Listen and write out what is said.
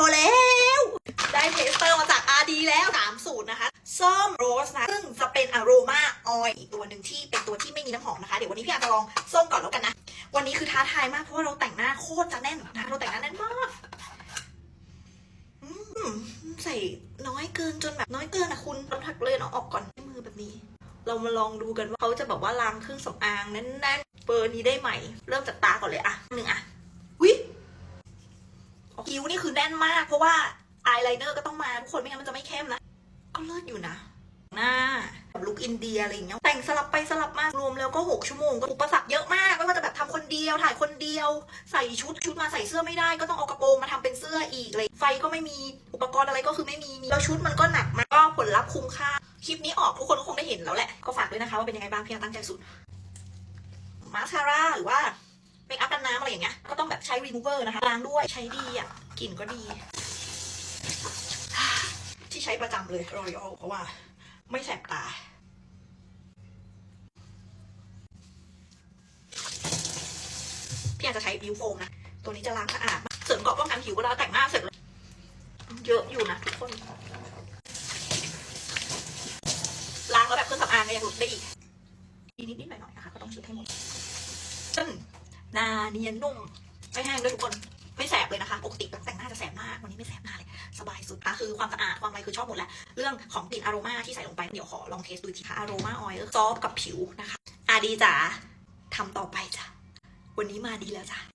พอแล้ว ได้เทสเตอร์มาจาก RD แล้ว3สูตรนะคะส้มโรสนะซึ่งจะเป็นอโรมาออยอีกตัวหนึ่งที่เป็นตัวที่ไม่มีน้ำหอมนะคะ เดี๋ยววันนี้พี่อาจจะลองส้มก่อนแล้วกันนะ วันนี้คือท้าทายมากเพราะว่าเราแต่งหน้าโคตรจะแน่นนะเราแต่งหน้าแน่นมากใส่น้อยเกินจนแบบน้อยเกินอะคุณเราถักเลยเอาออกก่อนด้มือแบบนี้ เรามาลองดูกันว่าเขาจะแบบว่าล้างเครื่องสำอางแน่นๆเบอร์นี้ได้ไหม เริ่มจากตาก่อนเลยอะหนึ่งอะวิคิ้วนี่คือ แน่นมาก เพราะว่าอายไลเนอร์ก็ต้องมาทุกคนไม่งั้นมันจะไม่เข้มนะก็เลิศอยู่นะ หน้าแบบลุคอินเดียอะไรอย่างเงี้ยแต่งสลับไปสลับมารวมแล้วก็ 6 ชั่วโมงก็อุปสรรคเยอะมากไม่ว่าจะแบบทำคนเดียวถ่ายคนเดียว ใส่ชุดชุดมาใส่เสื้อไม่ได้ ก็ต้องเอากระโปรงมาทำเป็นเสื้ออีกเลยไฟก็ไม่มีอุปกรณ์อะไรก็คือไม่มีแล้วชุดมันก็หนักมากก็ผลลัพธ์คุ้มค่าคลิปนี้ออกทุกคนก็คงได้เห็นแล้วแหละก็ฝากด้วยนะคะว่าเป็นยังไงบ้างพี่ตั้งใจสุดมาสคาร่าหรือว่าเมคอัพกันน้ำอะไรอย่างเงี้ยก็ แบบใช้รีมูเวอร์นะคะล้างด้วยใช้ดีอะกลิ่นก็ดี ที่ใช้ประจำเลยรอยัลเพราะว่า ไม่แสบตาพี่อาจจะใช้บิวโฟมนะ ตัวนี้จะล้างสะอาด เสริมเกาะป้องกันผิวเวลาแต่งหน้าเสร็จเยอะอยู่นะทุกคน ล้างแล้วแบบเครื่องสำอางยังหลุดได้อีกอีนิดนิดหน่อยหน่อยนะคะ ก็ต้องชุดให้หมดซึ่งหนาเนียนนุ่ม ไม่แห้งด้วยทุกคนไม่แสบเลยนะคะ ปกติแบบแต่งหน้าจะแสบมาก วันนี้ไม่แสบหน้าเลย สบายสุดอะคือความสะอาด ความอะไรคือชอบหมดแหละ เรื่องของกลิ่นอโรมาที่ใส่ลงไป เดี๋ยวขอลองเทสดูทีค่ะอโรมาออยล์ซอฟกับผิวนะคะอาดีจ๋าทำต่อไปจ้ะ วันนี้มาดีแล้วจ้ะ